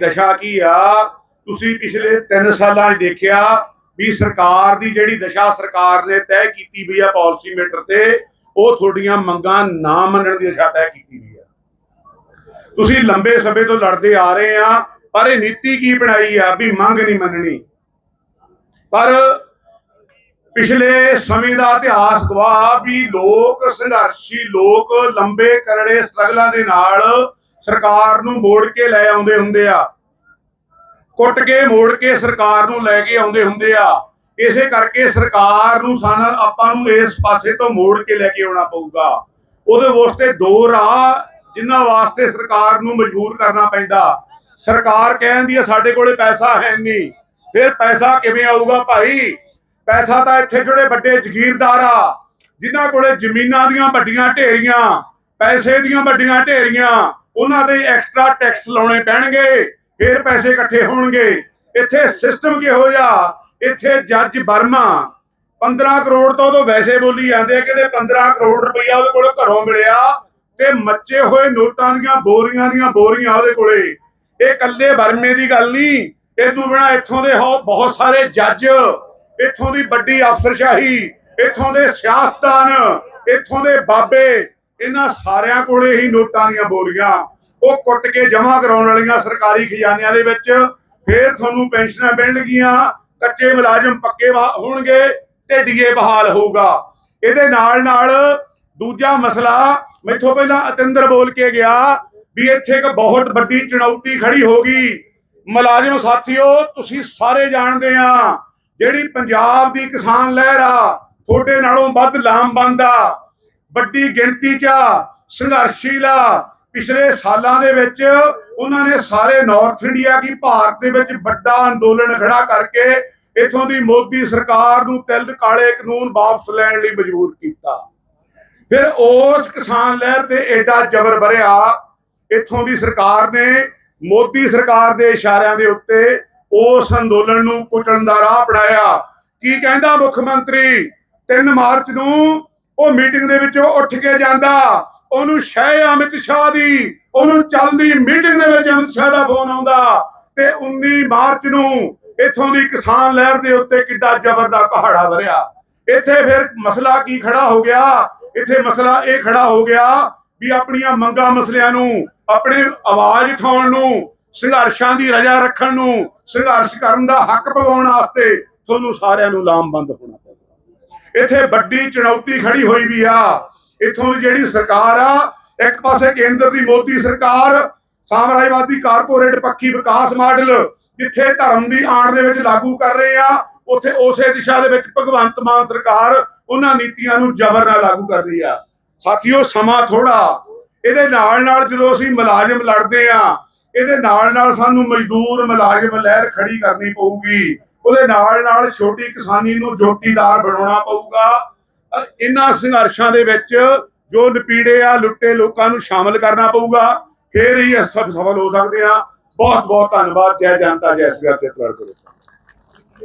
ਦਸ਼ਾ ਕੀ ਆ? ਤੁਸੀਂ ਪਿਛਲੇ 3 ਸਾਲਾਂ 'ਚ ਦੇਖਿਆ ਵੀ ਸਰਕਾਰ ਦੀ ਜਿਹੜੀ ਦਸ਼ਾ ਸਰਕਾਰ ਨੇ ਤੈਅ ਕੀਤੀ ਵੀ ਆ ਪਾਲਿਸੀ ਮੇਟਰ ਤੇ, ਉਹ ਤੁਹਾਡੀਆਂ ਮੰਗਾਂ ਨਾ ਮੰਨਣ ਦੀ ਦਸ਼ਾ ਤੈਅ ਕੀਤੀ ਵੀ ਆ। ਤੁਸੀਂ ਲੰਬੇ ਸਮੇਂ ਤੋਂ ਲੜਦੇ ਆ ਰਹੇ ਆ, ਪਰ ਇਹ ਨੀਤੀ ਕੀ ਬਣਾਈ ਆ ਵੀ ਮੰਗ ਨਹੀਂ ਮੰਨਣੀ? ਪਰ ਪਿਛਲੇ ਸਮੇਂ ਦਾ ਇਤਿਹਾਸ ਗਵਾਹ ਵੀ ਲੋਕ, ਸੰਘਰਸ਼ੀ ਲੋਕ ਲੰਬੇ ਕਰੜੇ ਸਟਰਗਲਾਂ ਦੇ ਨਾਲ ਸਰਕਾਰ ਨੂੰ ਮੋੜ ਕੇ ਲੈ ਆਉਂਦੇ ਹੁੰਦੇ ਆ। ਕੁੱਟ ਕੇ ਮੋੜ ਕੇ ਸਰਕਾਰ ਨੂੰ ਲੈ ਕੇ ਆਉਂਦੇ ਹੁੰਦੇ ਆ। ਇਸੇ ਕਰਕੇ ਸਰਕਾਰ ਨੂੰ ਸਾਨੂੰ ਆਪਾਂ ਨੂੰ ਇਸ ਪਾਸੇ ਤੋਂ ਮੋੜ ਕੇ ਲੈ ਕੇ ਆਉਣਾ ਪਊਗਾ। ਉਹਦੇ ਵਾਸਤੇ ਦੋ ਰਾਹ ਜਿਨ੍ਹਾਂ ਵਾਸਤੇ ਸਰਕਾਰ ਨੂੰ ਮਜਬੂਰ ਕਰਨਾ ਪੈਂਦਾ। ਸਰਕਾਰ ਕਹਿੰਦੀ ਆ, ਸਾਡੇ ਕੋਲੇ ਪੈਸਾ ਹੈ ਨਹੀਂ। ਫਿਰ ਪੈਸਾ ਕਿਵੇਂ ਆਊਗਾ ਭਾਈ? ਪੈਸਾ ਤਾਂ ਇੱਥੇ ਜਿਹੜੇ ਵੱਡੇ ਜ਼ਗੀਰਦਾਰ ਆ, ਜਿਨ੍ਹਾਂ ਕੋਲੇ ਜ਼ਮੀਨਾਂ ਦੀਆਂ ਵੱਡੀਆਂ ਢੇਰੀਆਂ, ਪੈਸੇ ਦੀਆਂ ਵੱਡੀਆਂ ਢੇਰੀਆਂ ਉਹਨਾਂ ਦੇ ਐਕਸਟਰਾ ਟੈਕਸ ਲਾਉਣੇ ਪੈਣਗੇ, ਫਿਰ ਪੈਸੇ ਇਕੱਠੇ ਹੋਣਗੇ। ਇੱਥੇ ਸਿਸਟਮ ਕਿਹੋ ਜਿਹਾ? ਇੱਥੇ ਜੱਜ ਵਰਮਾ। 15 ਕਰੋੜ ਤੋਂ ਤਾਂ ਵੈਸੇ ਬੋਲੀ ਜਾਂਦੇ ਆ ਕਿ 15 ਕਰੋੜ ਰੁਪਈਆ ਉਹਦੇ ਕੋਲੇ ਘਰੋਂ ਮਿਲਿਆ ਤੇ ਮੱਚੇ ਹੋਏ ਨੋਟਾਂ ਦੀਆਂ ਬੋਰੀਆਂ ਦੀਆਂ ਬੋਰੀਆਂ ਉਹਦੇ ਕੋਲੇ। ਇਹ ਇਕੱਲੇ ਬਰਮੇ ਦੀ ਗੱਲ ਨਹੀਂ, ਇਹ ਤੋਂ ਬਿਨਾ ਇੱਥੋਂ ਦੇ ਹੋ ਬਹੁਤ ਸਾਰੇ ਜੱਜ ਇੱਥੋਂ ਦੀ ਵੱਡੀ ਅਫਸਰਸ਼ਾਹੀ, ਇੱਥੋਂ ਦੇ ਸਿਆਸਤਦਾਨ ਇੱਥੋਂ ਦੇ ਬਾਬੇ ਇਹਨਾਂ ਸਾਰਿਆਂ ਕੋਲੇ ਹੀ ਨੋਟਾਂ ਦੀਆਂ ਬੋਰੀਆਂ, ਉਹ ਕੁੱਟ ਕੇ ਜਮ੍ਹਾਂ ਕਰਾਉਣ ਵਾਲੀਆਂ ਸਰਕਾਰੀ ਖਜ਼ਾਨਿਆਂ ਦੇ ਵਿੱਚ। ਫੇਰ ਤੁਹਾਨੂੰ ਪੈਨਸ਼ਨਾਂ ਮਿਲਣਗੀਆਂ, ਕੱਚੇ ਮੁਲਾਜ਼ਮ ਪੱਕੇ ਹੋਣਗੇ ਤੇ ਬਹਾਲ ਹੋਊਗਾ। ਇਹਦੇ ਨਾਲ ਨਾਲ ਦੂਜਾ ਮਸਲਾ, ਮੈਥੋਂ ਪਹਿਲਾਂ ਅਤਿੰਦਰ ਬੋਲ ਕੇ ਗਿਆ ਵੀ ਇੱਥੇ ਇੱਕ ਬਹੁਤ ਵੱਡੀ ਚੁਣੌਤੀ ਖੜੀ ਹੋ ਗਈ। ਮੁਲਾਜ਼ਮ ਸਾਥੀਓ, ਤੁਸੀਂ ਸਾਰੇ ਜਾਣਦੇ ਆ, ਜਿਹੜੀ ਪੰਜਾਬ ਦੀ ਕਿਸਾਨ ਲਹਿਰ ਆ, ਤੁਹਾਡੇ ਨਾਲੋਂ ਵੱਧ ਲਾਮਬੰਦ ਆ। ਵੱਡੀ ਗਿਣਤੀ 'ਚ ਆ, ਸੰਘਰਸ਼ੀਲਾ ਪਿਛਲੇ ਸਾਲਾਂ ਦੇ ਵਿੱਚ ਉਹਨਾਂ ਨੇ ਸਾਰੇ ਨਾਰਥ ਇੰਡੀਆ ਕੀ ਭਾਰਤ ਦੇ ਵਿੱਚ ਵੱਡਾ ਅੰਦੋਲਨ ਖੜਾ ਕਰਕੇ ਇਥੋਂ ਦੀ ਮੋਦੀ ਸਰਕਾਰ ਨੂੰ ਤਿਲਦ ਕਾਲੇ ਕਾਨੂੰਨ ਵਾਪਸ ਲੈਣ ਲਈ ਮਜਬੂਰ ਕੀਤਾ। ਫਿਰ ਉਸ ਕਿਸਾਨ ਲਹਿਰ ਤੇ ਐਡਾ ਜ਼ਬਰ ਭਰਿਆ ਇਥੋਂ ਦੀ ਸਰਕਾਰ ਨੇ ਮੋਦੀ ਸਰਕਾਰ ਦੇ ਇਸ਼ਾਰਿਆਂ ਦੇ ਉੱਤੇ ਉਸ ਅੰਦੋਲਨ ਨੂੰ ਕੁੱਟਣ ਦਾ ਰਾਹ ਅਪਣਾਇਆ। ਕੀ ਕਹਿੰਦਾ ਮੁੱਖ ਮੰਤਰੀ? 3 ਮਾਰਚ ਨੂੰ ਉਹ ਮੀਟਿੰਗ ਦੇ ਵਿੱਚੋਂ ਉੱਠ ਕੇ ਜਾਂਦਾ। ਉਹਨੂੰ ਸ਼ਹਿ ਅਮਿਤ ਸ਼ਾਹ ਦੀ, ਉਹਨੂੰ ਚੱਲਦੀ ਮੀਟਿੰਗ ਦੇ ਵਿੱਚ ਅਮਿਤ ਸ਼ਾਹ ਦਾ ਫੋਨ ਆਉਂਦਾ। ਤੇ 19 ਮਾਰਚ ਨੂੰ ਇਥੋਂ ਦੀ ਕਿਸਾਨ ਲਹਿਰ ਦੇ ਉੱਤੇ ਕਿੱਡਾ ਜ਼ਬਰ ਦਾ ਪਹਾੜਾ ਵਰਿਆ। ਇੱਥੇ ਫਿਰ ਮਸਲਾ ਕੀ ਖੜਾ ਹੋ ਗਿਆ? ਇੱਥੇ ਮਸਲਾ ਇਹ ਖੜਾ ਹੋ ਗਿਆ ਵੀ ਆਪਣੀਆਂ ਮੰਗਾਂ ਮਸਲਿਆਂ ਨੂੰ, ਆਪਣੇ ਆਵਾਜ਼ ਉਠਾਉਣ ਨੂੰ, ਸੰਘਰਸ਼ਾਂ ਦੀ ਰਜਾ ਰੱਖਣ ਨੂੰ, ਸੰਘਰਸ਼ ਕਰਨ ਦਾ ਹੱਕ ਪਵਾਉਣ ਵਾਸਤੇ ਤੁਹਾਨੂੰ ਸਾਰਿਆਂ ਨੂੰ ਲਾਮਬੰਦ ਹੋਣਾ। ਇੱਥੇ ਵੱਡੀ ਚੁਣੌਤੀ ਖੜੀ ਹੋਈ ਵੀ ਆ। ਇੱਥੋਂ ਦੀ ਜਿਹੜੀ ਸਰਕਾਰ ਆ, ਇੱਕ ਪਾਸੇ ਕੇਂਦਰ ਦੀ ਮੋਦੀ ਸਰਕਾਰ, ਸਾਮਰਾਜਵਾਦੀ ਕਾਰਪੋਰੇਟ ਪੱਖੀ ਵਿਕਾਸ ਮਾਡਲ, ਜਿੱਥੇ ਧਰਮ ਦੀ ਆਣ ਦੇ ਵਿੱਚ ਲਾਗੂ ਕਰ ਰਹੇ ਆ, ਉੱਥੇ ਉਸੇ ਦਿਸ਼ਾ ਦੇ ਵਿੱਚ ਭਗਵੰਤ ਮਾਨ ਸਰਕਾਰ ਉਹਨਾਂ ਨੀਤੀਆਂ ਨੂੰ ਜ਼ਬਰ ਨਾਲ ਲਾਗੂ ਕਰ ਰਹੀ ਆ। ਸਾਥੀਓ, ਸਮਾਂ ਥੋੜਾ ਇਹਦੇ ਨਾਲ ਨਾਲ ਜਦੋਂ ਅਸੀਂ ਮੁਲਾਜ਼ਮ ਲੜਦੇ ਆ, ਇਹਦੇ ਨਾਲ ਨਾਲ ਸਾਨੂੰ ਮਜ਼ਦੂਰ ਮੁਲਾਜ਼ਮ ਲਹਿਰ ਖੜੀ ਕਰਨੀ ਪਊਗੀ। ਉਹਦੇ ਨਾਲ ਨਾਲ ਛੋਟੀ ਕਿਸਾਨੀ ਨੂੰ ਜੋਟੀਦਾਰ ਬਣਾਉਣਾ ਪਊਗਾ। ਇਹਨਾਂ ਸੰਘਰਸ਼ਾਂ ਦੇ ਵਿੱਚ ਜੋ ਨਪੀੜੇ ਆ, ਲੁੱਟੇ ਲੋਕਾਂ ਨੂੰ ਸ਼ਾਮਲ ਕਰਨਾ ਪਊਗਾ। ਫੇਰ ਹੀ ਸਭ ਸਫਲ ਹੋ ਸਕਦੇ ਆ। ਬਹੁਤ ਬਹੁਤ ਧੰਨਵਾਦ। ਜੈ ਜਨਤਾ, ਜੈ ਸਿਆ ਤੇ